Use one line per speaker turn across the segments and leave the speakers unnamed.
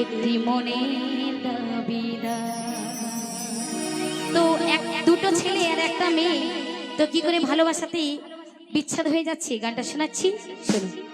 একটি মনে তো এক, দুটো ছেলে আর একটা মেয়ে, তো কি করে ভালোবাসাতেই বিচ্ছেদ হয়ে যাচ্ছে? গানটা শোনাচ্ছি, শুনুন।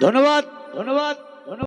ধন্যবাদ।